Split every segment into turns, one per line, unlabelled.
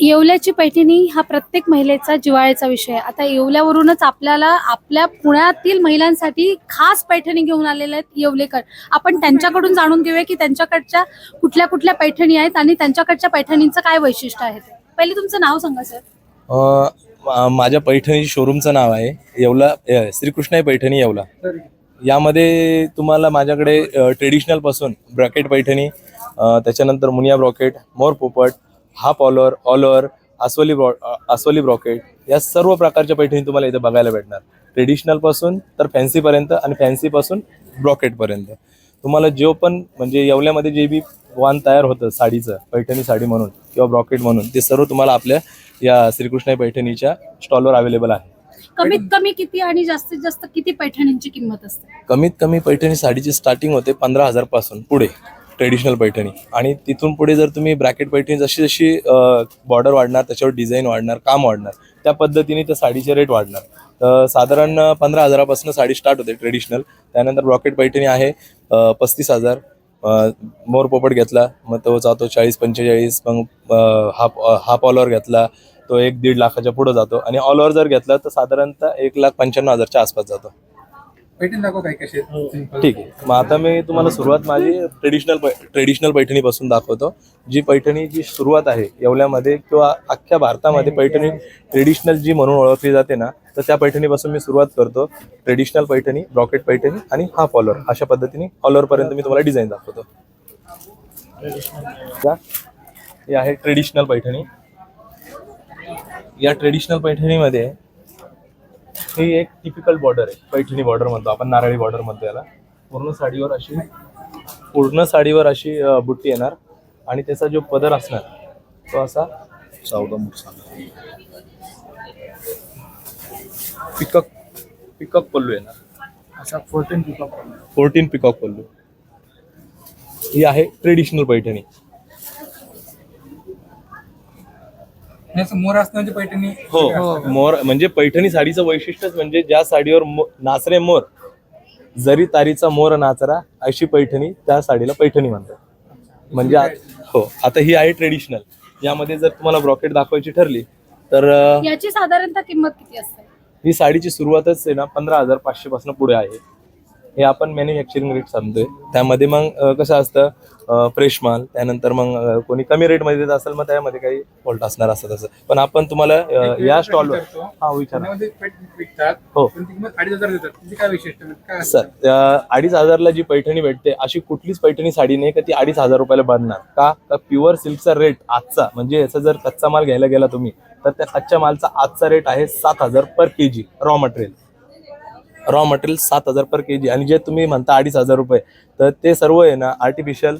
येवल्याची पैठणी हा प्रत्येक महिलेचा जिव्हाळ्याचा विषय आता येवल्यावरूनच आपल्याला आपल्या पुण्यातील महिलांसाठी खास पैठणी घेऊन आलेले आहेत येवलेकर. आपण त्यांच्याकडून जाणून घेऊया की त्यांच्याकडच्या कुठल्या कुठल्या पैठणी आहेत आणि त्यांच्याकडच्या पैठणींचं काय वैशिष्ट्य आहे? ते. पहिले तुमचं नाव सांगा सर
अ, मा- माझ्या पैठणी शोरूमचं नाव आहे. येवला अ, पैठणी येवला. यामध्ये तुम्हाला माझ्याकडे ट्रेडिशनलपासून ब्रॅकेट पैठणी अ, त्याच्यानंतर मुनिया ब्रॉकेट मोर पोपट हाफ ऑलर ऑलर अस्वली ब्रॉ अस्वली ब्रॉकेट या सर्व प्रकारच्या पैठणी तुम्हाला इथे बघायला भेटणार. ट्रेडिशनलपासून तर फॅन्सी पर्यंत आणि फॅन्सी पासून ब्रॉकेट पर्यंत. तुम्हाला जो पण म्हणजे येवल्यामध्ये जे बी वाण तयार होतं साडीचं पैठणी साडी म्हणून किंवा ब्रॉकेट म्हणून ते सर्व तुम्हाला आपल्या या श्रीकृष्ण पैठणीच्या स्टॉलवर अवेलेबल आहे.
कमीत कमी किती आणि जास्तीत जास्त किती पैठणींची किंमत असते?
कमीत कमी पैठणी साडीची स्टार्टिंग होते पंधरा हजारपासून पुढे. ट्रेडिशनल पैठणी. आणि तिथून पुढे जर तुम्ही ब्रॅकेट पैठणी जशी जशी बॉर्डर वाढणार त्याच्यावर डिझाईन वाढणार काम वाढणार त्या पद्धतीने त्या साडीचे रेट वाढणार. तर साधारण पंधरा हजारापासून साडी स्टार्ट होते ट्रेडिशनल त्यानंतर ब्रॉकेट पैठणी आहे पस्तीस हजार. मोर पोपट घेतला मग तो जातो चाळीस पंचेचाळीस मग हाफ हाफ ऑल घेतला तो एक दीड लाखाच्या पुढे जातो. आणि ऑल ओव्हर जर घेतला तर साधारणतः एक लाख पंच्याण्णव हजारच्या आसपास जातो.
पैठणी दाखव काय कसे आहेत.
ठीक आहे. मग आता मी तुम्हाला सुरुवात माझी ट्रेडिशनल ट्रेडिशनल पैठणीपासून दाखवतो. जी पैठणी जी सुरुवात आहे येवल्यामध्ये किंवा अख्ख्या भारतामध्ये पैठणी ट्रेडिशनल जी म्हणून ओळखली जाते ना तर त्या पैठणीपासून मी सुरुवात करतो. ट्रेडिशनल पैठणी ब्रॉकेट पैठणी आणि हाफ ऑलर अशा पद्धतीने ऑलर पर्यंत मी तुम्हाला डिझाईन दाखवतो. या- ही आहे ट्रेडिशनल पैठणी. या ट्रेडिशनल पैठणीमध्ये ही एक टिपिकल बॉर्डर आहे. पैठणी बॉर्डर म्हणतो आपण नारळी बॉर्डर म्हणतो याला. पूर्ण साडीवर अशी? पूर्ण साडीवर अशी बुट्टी येणार. आणि त्याचा जो पदर असणार तो असा चौदा पिकअप पिकअप पल्लू येणार.
असा fourteen pickup
fourteen peacock pallu. ही आहे ट्रेडिशनल पैठणी.
मोर असण्याची पैठणी.
हो मोर म्हणजे पैठणी साडीचं वैशिष्ट्यच म्हणजे ज्या साडीवर नाचरे मोर जरी तारीचा मोर नाचरा अशी पैठणी त्या साडीला पैठणी म्हणतात. म्हणजे हो आता ही आहे ट्रेडिशनल यामध्ये जर तुम्हाला ब्रॉकेट दाखवायची ठरली तर
याची साधारणतः किंमत किती असते?
ही साडीची सुरुवातच आहे ना पंधरा हजार पाचशे पासून पुढे आहे. हे आपण मॅन्युफॅक्चरिंग रेट सांगतोय. त्यामध्ये मग कसं असतं फ्रेश माल त्यानंतर मग कोणी कमी रेटमध्ये देत असेल मग त्यामध्ये काही फॉल्ट असणार असं तसं. पण आपण तुम्हाला या स्टॉलवर हा विचारा. हो. सर अडीच हजारला जी पैठणी भेटते अशी कुठलीच पैठणी साडी नाही का ती अडीच हजार रुपयाला बनणार? का? का प्युअर सिल्कचा रेट आजचा म्हणजे याचा जर कच्चा माल घ्यायला गेला तुम्ही तर त्या कच्च्या मालचा आजचा रेट आहे सात हजार per K G raw material raw material सात हजार पर के जी आणि जे तुम्ही म्हणता अडीच हजार रुपये तर ते सर्व आहे ना आर्टिफिशियल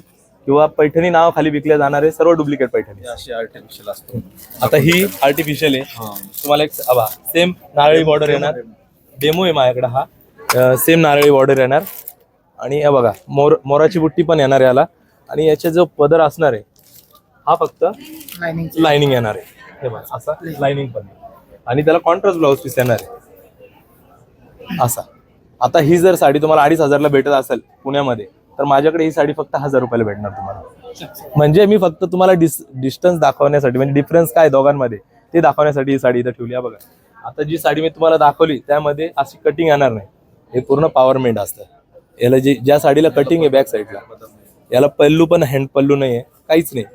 किंवा पैठणी नावाखाली विकल्या जाणारे सर्व डुप्लिकेट पैठणी.
अशी आर्टिफिशियल असतो
आता ही आर्टिफिशियल आहे. तुम्हाला एक अबा सेम नारळी बॉर्डर येणार. डेमो आहे माझ्याकडे हा. सेम नारळी बॉर्डर येणार. आणि हे बघा मोर मोराची बुट्टी पण येणार याला. आणि याचे जो पदर असणार आहे हा फक्त लाइनिंग येणार आहे. हे बघा असा लाइनिंग पण आणि त्याला कॉन्ट्रास्ट ब्लाऊज पीस येणार आहे. असा. आता ही जर साडी तुम्हाला अडीच हजारला भेटत असेल पुण्यामध्ये तर माझ्याकडे ही साडी फक्त हजार रुपयाला भेटणार तुम्हाला. म्हणजे मी फक्त तुम्हाला डिस डिस्टन्स दाखवण्यासाठी म्हणजे डिफरन्स काय दोघांमध्ये ते दाखवण्यासाठी ही साडी इथं ठेवली आहे बघा. आता जी साडी मी तुम्हाला दाखवली त्यामध्ये अशी कटिंग येणार नाही. हे पूर्ण पॉवरमेंट असतं. याला जी ज्या साडीला कटिंग आहे बॅक साईडला याला पल्लू पण हँड पल्लू नाही आहे काहीच नाही.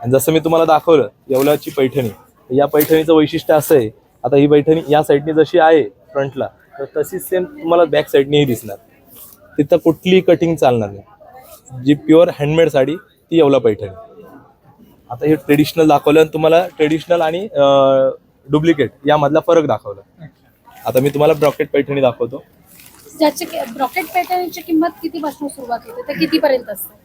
आणि जसं मी तुम्हाला दाखवलं येवल्याची पैठणी. या पैठणीचं वैशिष्ट्य असं आहे आता ही पैठणी या साईडनी जशी आहे फ्रंटला तर तशीच सेम तुम्हाला बॅक साईडनीही दिसणार. तिथं कुठलीही कटिंग चालणार नाही. जी प्युअर हँडमेड साडी ती येवला पैठणी. आता हे ट्रेडिशनल दाखवलं आणि तुम्हाला ट्रेडिशनल आणि डुप्लिकेट यामधला फरक दाखवला. आता मी तुम्हाला ब्रॉकेट पैठणी दाखवतो.
ज्याची ब्रॉकेट पैठणीची किंमत किती पासून सुरुवात होते? तर किती पर्यंत असते?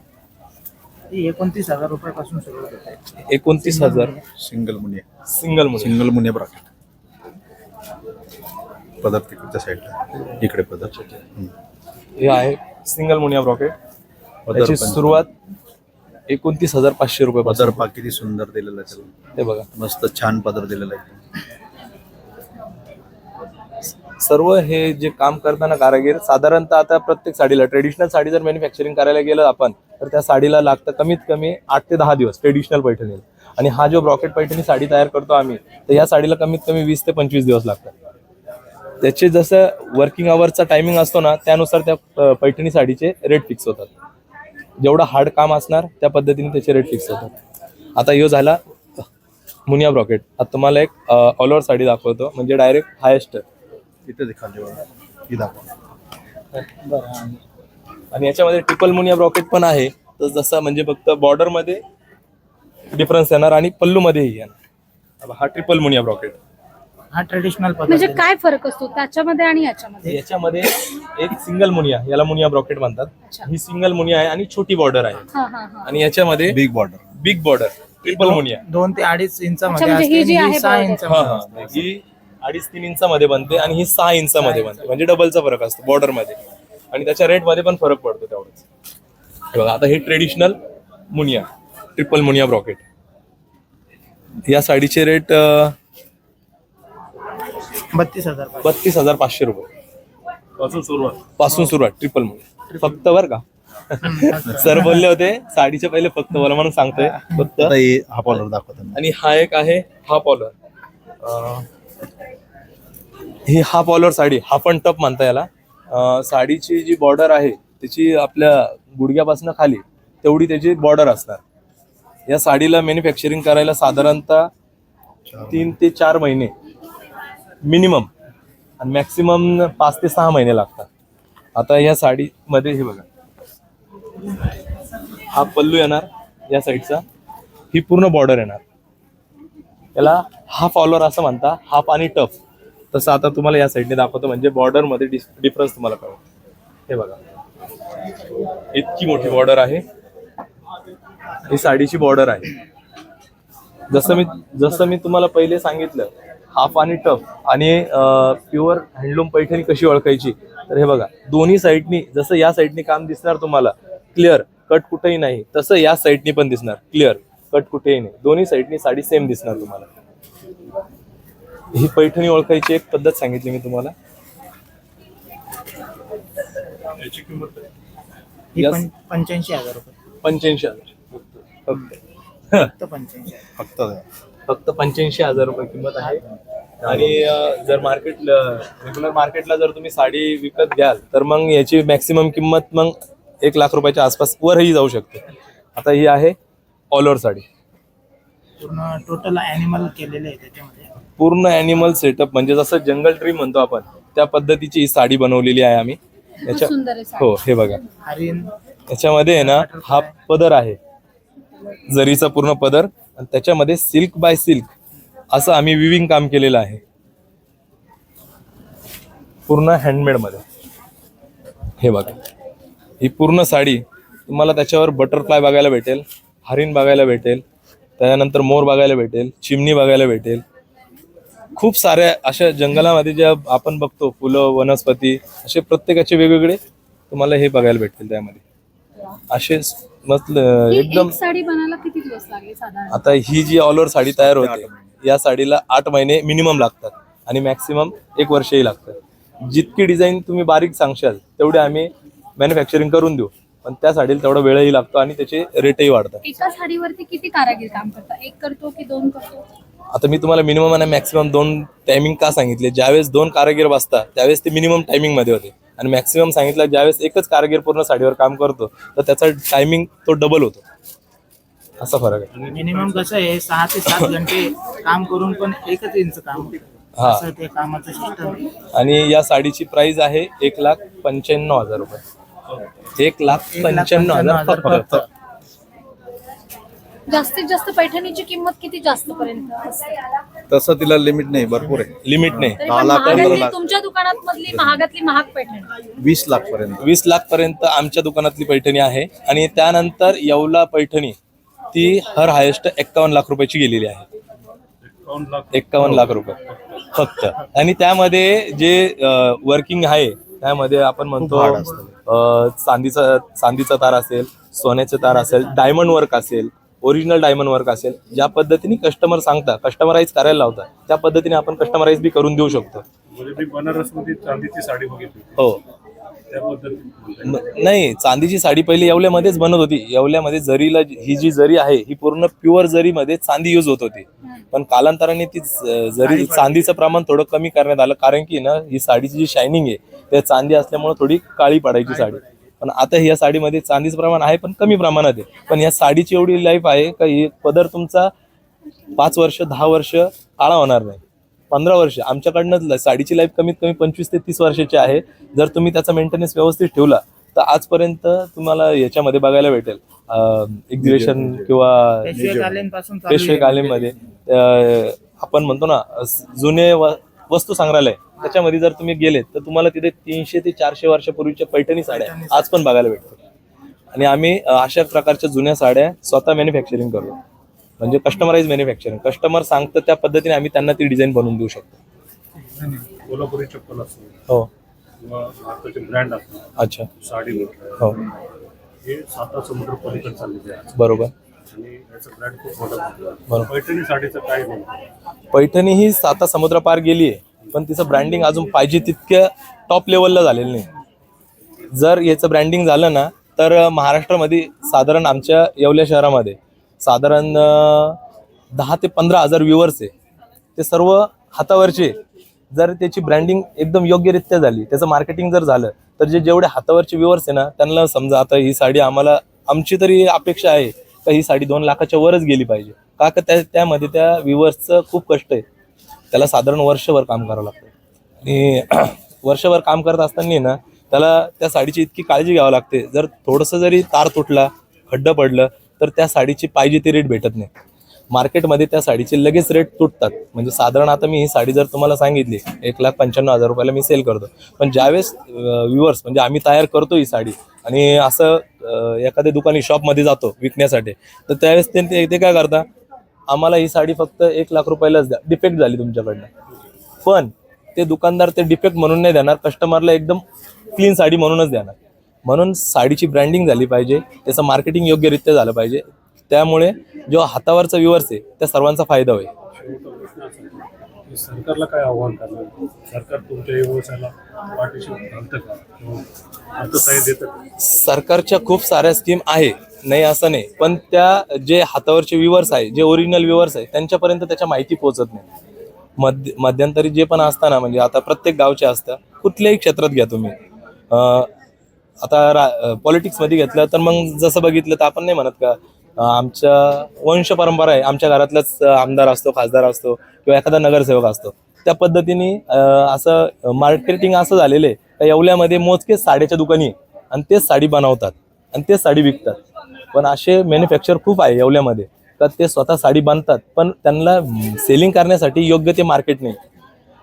ती एकोणतीस हजार रुपयापासून सुरुवात होते.
एकोणतीस हजार.
सिंगल मुनिया
सिंगल मुली
सिंगल मुनिया ब्रॉकेट पदर तिकडच्या साईडला इकडे पदर.
हे आहे सिंगल मुनिया ब्रॉकेट त्याची सुरुवात एकोणतीस हजार पाचशे रुपये
पदर पा किती सुंदर दिलेला आहे त्याला.
ते बघा.
मस्त छान पदर दिलेला आहे.
सर्व हे जे काम करताना कारागीर साधारणतः आता प्रत्येक साडीला ट्रेडिशनल साडी जर मॅन्युफॅक्चरिंग करायला गेलं आपण तर त्या साडीला लागतं कमीत कमी आठ ते दहा दिवस ट्रेडिशनल पैठणीला. आणि हा जो ब्रॉकेट पैठणी साडी तयार करतो आम्ही तर या साडीला कमीत कमी वीस ते पंचवीस दिवस लागतात. त्याचे जसं वर्किंग अवरचा टायमिंग असतो ना त्यानुसार त्या पैठणी साडीचे रेट फिक्स होतात. जेवढं हार्ड काम असणार त्या पद्धतीने त्याचे रेट फिक्स होतात. आता ह्यो झाला मुनिया ब्रॉकेट. आता तुम्हाला एक ऑल ओव्हर साडी दाखवतो. म्हणजे डायरेक्ट हायेस्ट आणि याच्यामध्ये ट्रिपल मुनिया ब्रॉकेट पण आहे. तर जसं म्हणजे फक्त border मध्ये डिफरन्स येणार आणि पल्लू मध्येही येणार हा ट्रिपल मुनिया ब्रॉकेट.
हा ट्रेडिशनल
म्हणजे
पद्धत
काय फरक असतो? त्याच्यामध्ये आणि याच्यामध्ये?
याच्यामध्ये एक सिंगल मुनिया याला मुनिया ब्रॉकेट म्हणतात.
अच्छा.
ही सिंगल मुनिया आहे आणि छोटी बॉर्डर आहे.
हा हा हा.
आणि याच्यामध्ये
big border
big border triple Muniya.
दोन ते अडीच इंचामध्ये
अच्छा, म्हणजे ही
असते
जी
आणि
आहे
ही सहा
border.
हा
इंचामध्ये
हा ही. अडीच तीन इंचामध्ये बनते आणि ही सहा इंचामध्ये बनते. म्हणजे डबलचा फरक असतो बॉर्डरमध्ये. आणि त्याच्या रेटमध्ये पण फरक पडतो तेवढंच. हे बघा आता हे ट्रेडिशनल मुनिया ट्रिपल मुनिया ब्रॉकेट या साडीचे रेट
बत्तीस हजार पाचशे.
बत्तीस हजार पाचशे रुपये. पासून सुरुवात. पासून सुरुवात ट्रिपल मुनिया फक्त बर का? सर बोलले होते साडीचे पहिले फक्त मला म्हणून सांगतोय फक्त.
आता हे हा कॉलर दाखवतात
आणि हा एक आहे हाफ ऑलर ही हाफ ऑलर साडी हाफ अँड टप म्हणता याला. अं, साडीची जी बॉर्डर आहे त्याची आपल्या गुडघ्यापासून खाली तेवढी त्याची बॉर्डर असणार. या साडीला मॅन्युफॅक्चरिंग करायला साधारणतः तीन ते चार महिने. मिनिमम. आणि मॅक्सिमम पाच ते सहा महिने लागतात. आता या साडीमध्ये हे बघा. हा पल्लू येणार या साईडचा. ही पूर्ण बॉर्डर येणार. याला हाफ ऑलर असं म्हणता हाफ आणि टफ तसं आता तुम्हाला या साईडने दाखवतो म्हणजे बॉर्डरमध्ये डिफरन्स तुम्हाला कळव हे बघा. इतकी मोठी बॉर्डर आहे. ही साडीची बॉर्डर आहे. जसं मी जसं मी तुम्हाला पहिले सांगितलं हाफ आणि टफ आणि प्युअर हँडलूम पैठणी कशी ओळखायची? तर हे बघा दोन्ही साईडनी जसं या साईडनी काम दिसणार तुम्हाला क्लिअर कट कुठेही नाही तसं या साईडनी पण दिसणार क्लिअर कट कुठेही नाही. दोन्ही साईडनी साडी सेम दिसणार तुम्हाला. ही पैठणी ओळखायची एक पद्धत सांगितली मी तुम्हाला.
ही पंच्याऐंशी हजार रुपये.
पंच्याऐंशी हजार. फक्त
फक्त पंच्याऐंशी.
फक्त
फक्त पंच्याऐंशी हजार रुपये किंमत आहे. आणि जर मार्केट रेग्युलर मार्केटला जर तुम्ही साडी विकत घ्याल तर मग याची मॅक्सिमम किंमत मग एक लाख रुपयाच्या आसपास वरही जाऊ शकते. आता ही आहे ऑल ओव्हर साडी.
पूर्ण टोटल अॅनिमल केलेले आहे त्याच्यामध्ये.
पूर्ण अॅनिमल सेटअप म्हणजे जसं जंगल ट्री म्हणतो आपण त्या पद्धतीची ही साडी बनवलेली आहे आम्ही.
खूप
याच्या
सुंदर आहे साडी.
हो हे बघा.
हरिण.
याच्यामध्ये आहे ना हा पदर आहे. जरीचा पूर्ण पदर आणि त्याच्यामध्ये सिल्क बाय सिल्क असं आम्ही विविंग काम केलेलं आहे. पूर्ण हँडमेडमध्ये हे बघा. ही पूर्ण साडी तुम्हाला त्याच्यावर बटरफ्लाय बघायला भेटेल हरिण बघायला भेटेल त्याच्यानंतर मोर बघायला भेटेल चिमणी बघायला भेटेल. खूप साऱ्या अशा जंगलामध्ये ज्या आपण बघतो फुलं वनस्पती असे प्रत्येकाचे वेगवेगळे तुम्हाला हे बघायला भेटतील त्यामध्ये. असे स- मस्त
ही
एकदम
एक साडी बनायला किती दिवस लागले साधारण?
आता ही जी ऑल ओव्हर साडी तयार होते या साडीला आठ महिने मिनिमम लागतात आणि मॅक्सिमम एक वर्षही लागतं जितकी डिझाईन तुम्ही बारीक सांगशाल तेवढे आम्ही मॅन्युफॅक्चरिंग करून देऊ. पण त्या साडीला तेवढा वेळही लागतो आणि त्याचे रेटही वाढतात.
एका साडीवरती किती कारागीर काम करतात एक करतो की दोन करतो?
आता मी तुम्हाला मिनिमम आणि मॅक्सिमम दोन टायमिंग का सांगितले? ज्यावेळेस दोन कारागीर बसतात त्यावेळेस ते मिनिमम टायमिंगमध्ये होते. आणि मॅक्सिमम सांगितलं ज्यावेळेस एकच कारागीर पूर्ण साडीवर काम करतो तर त्याचा टायमिंग तो डबल होतो. असा फरक आहे.
मिनिमम कसं आहे सहा ते सात घंटे काम करून पण एकच इंच काम
हा.
असं ते कामाचं सिस्टम
आणि या साडीची प्राइस आहे एक लाख पंच्याण्णव हजार रुपये. एक लाख पंच्याण्णव हजार फक्त.
जास्तीत जास्त पैठणीची किंमत किती जास्त पर्यंत असते?
तसं तिला लिमिट नाही भरपूर आहे.
लिमिट नाही.
तरी
दहा
पण
लाख, पंधरा
महागातली
लाख.
तुमच्या दुकानात मधली महागातली महाग पैठणी?
वीस लाख पर्यंत
वीस लाख पर्यंत आमच्या दुकानातली पैठणी आहे आणि त्यानंतर येवला पैठणी ती हर हायेस्ट एक्कावन्न लाख रुपयाची गेलेली आहे. एक्कावन्न लाख रुपये. फक्त. आणि त्यामध्ये जे वर्किंग आहे त्यामध्ये आपण म्हणतो
hard असतं.
अं, चांदीचा चांदीचा तार असेल सोन्याचे तार असेल डायमंड वर्क असेल ओरिजिनल डायमंड वर्क असेल ज्या पद्धतीने कस्टमर सांगता कस्टमराईज करायला लावता त्या पद्धतीने आपण कस्टमराईज बी करून देऊ शकतो.
म्हणजे चांदीची साडी बघितली.
हो.
त्या
नाही चांदीची साडी पहिले येवल्यामध्येच बनत होती. येवल्यामध्ये जरीला ही जी जरी आहे ही पूर्ण प्युअर जरीमध्ये चांदी यूज होत होती. पण कालांतराने ती जरी चांदीचं प्रमाण थोडं कमी करण्यात आलं कारण की ना ही साडीची जी शायनिंग आहे ते चांदी असल्यामुळे थोडी काळी पडायची साडी. पण आता ह्या साडीमध्ये चांदीचं प्रमाण आहे पण कमी प्रमाणात आहे. पण या साडीची एवढी लाईफ आहे का ही पदर तुमचा पाच वर्ष दहा वर्ष काळा होणार नाही. पंधरा वर्ष. आमच्याकडनं साडीची लाईफ कमीत कमी पंचवीस ते तीस वर्षाची आहे. जर तुम्ही त्याचा मेंटेनन्स व्यवस्थित ठेवला तर आजपर्यंत तुम्हाला याच्यामध्ये बघायला भेटेल. एक्झिबिशन किंवा. पेशवेकालीमध्ये अं, आपण म्हणतो ना जुने व- वस्तू संग्रहालय त्याच्यामध्ये जर तुम्ही गेलेत तर तुम्हाला तिथे तीनशे ते चारशे वर्षापूर्वीच्या पैठणी साड्या आज पण बघायला भेटतात आणि आम्ही अशा प्रकारच्या जुन्या साड्या स्वतः मॅन्युफॅक्चरिंग करतो. म्हणजे कस्टमराइज मॅन्युफॅक्चरिंग कस्टमर सांगतं त्या पद्धतीने आम्ही त्यांना ती डिझाईन बनवून देऊ शकतो.
कोल्हापुरी चप्पल असतो
हो.
ब्रँड
अच्छा.
साडी
हो.
हे साता समुद्र पलीकडे चाललेले आहे.
बरोबर.
आणि याचं ब्रँड खूप पैठणी साडीचं काय नाही
पैठणी ही साता समुद्र पार गेली आहे पण तिचं ब्रँडिंग अजून पाहिजे तितक्या टॉप लेवलला झालेलं नाही. जर याचं ब्रँडिंग झालं ना तर महाराष्ट्रामध्ये साधारण आमच्या येवल्या शहरामध्ये साधारण दहा ते पंधरा हजार व्ह्युअर्स आहे. ते सर्व हातावरचे जर त्याची ब्रँडिंग एकदम योग्यरित्या झाली त्याचं मार्केटिंग जर झालं तर जे जेवढे हातावरचे व्ह्युअर्स आहे ना त्यांना समजा आता ही साडी आम्हाला आमची तरी अपेक्षा आहे. का ही साडी दोन लाखाच्या वरच गेली पाहिजे. का का त्या त्यामध्ये त्या व्ह्युअर्सचं खूप कष्ट आहे. त्याला साधारण वर्षभर काम करावं लागतं. आणि वर्षभर काम करत असताना ना त्याला त्या साडीची इतकी काळजी घ्यावी लागते. जर थोडंसं जरी तार तुटला खड्डं पडलं तर त्या साडीची पाहिजे ती रेट भेटत नाही. मार्केटमध्ये त्या साडीचे लगेच रेट तुटतात. म्हणजे साधारण आता मी ही साडी जर तुम्हाला सांगितली एक लाख पंच्याण्णव हजार रुपयाला मी सेल करतो. पण ज्यावेळेस व्ह्युअर्स म्हणजे आम्ही तयार करतो ही साडी आणि असं एखाद्या दुकानी शॉपमध्ये जातो विकण्यासाठी तर त्यावेळेस ते ते- ते काय करता? आम्हाला ही साडी फक्त एक लाख रुपयालाच द्या. डिफेक्ट झाली तुमच्याकडनं. पण ते दुकानदार ते डिफेक्ट म्हणून नाही देणार कस्टमरला एकदम क्लीन साडी म्हणूनच देणार. म्हणून साडीची ब्रँडिंग झाली पाहिजे त्याचं मार्केटिंग योग्यरित्या झालं पाहिजे. त्यामुळे जो हातावरचा व्ह्युअर्स आहे त्या सर्वांचा फायदा होईल.
सरकारला काय आव्हान करणार? सरकार तुमच्या व्यवसायाला पाठीशी घालतं का? किंवा अर्थसहाय्य देतं का?
सरकारच्या खूप साऱ्या स्कीम आहे. नाही असं नाही. पण त्या जे हातावरचे व्ह्युअर्स आहे जे ओरिजिनल व्ह्युअर्स आहे त्यांच्यापर्यंत त्याच्या माहिती पोहोचत नाही. मध्य मध्यंतरी जे पण असताना म्हणजे आता प्रत्येक गावचे असतं कुठल्याही क्षेत्रात घ्या तुम्ही. आता रा पॉलिटिक्समध्ये घेतलं तर मग जसं बघितलं तर आपण नाही म्हणत का आमच्या वंश परंपरा आहे. आमच्या घरातलाच आमदार असतो खासदार असतो किंवा एखादा नगरसेवक असतो. त्या पद्धतीने असं मार्केटिंग असं झालेलं आहे. का येवल्यामध्ये मोजकेच साड्याच्या दुकानी आणि तेच साडी बनवतात आणि तेच साडी विकतात. पण असे मॅन्युफॅक्चर खूप आहे येवल्यामध्ये. तर ते स्वतः साडी बांधतात पण त्यांना सेलिंग करण्यासाठी योग्य ते मार्केट नाही.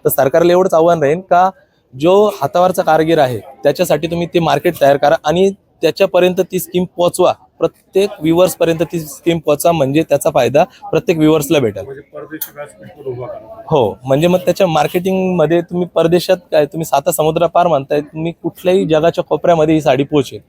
तर सरकारला एवढंच आव्हान राहील का जो हातावरचा कारगीर आहे त्याच्यासाठी तुम्ही ते मार्केट तयार करा आणि त्याच्यापर्यंत ती स्कीम पोचवा प्रत्येक viewers पर्यंत ती स्कीम पोहोचवा म्हणजे त्याचा फायदा प्रत्येक व्ह्युअर्सला भेटेल.
म्हणजे
हो म्हणजे मग त्याच्या मार्केटिंगमध्ये तुम्ही परदेशात काय तुम्ही साता समुद्र पार म्हणताय तुम्ही कुठल्याही जगाच्या कोपऱ्यामध्ये ही साडी पोहोचेल.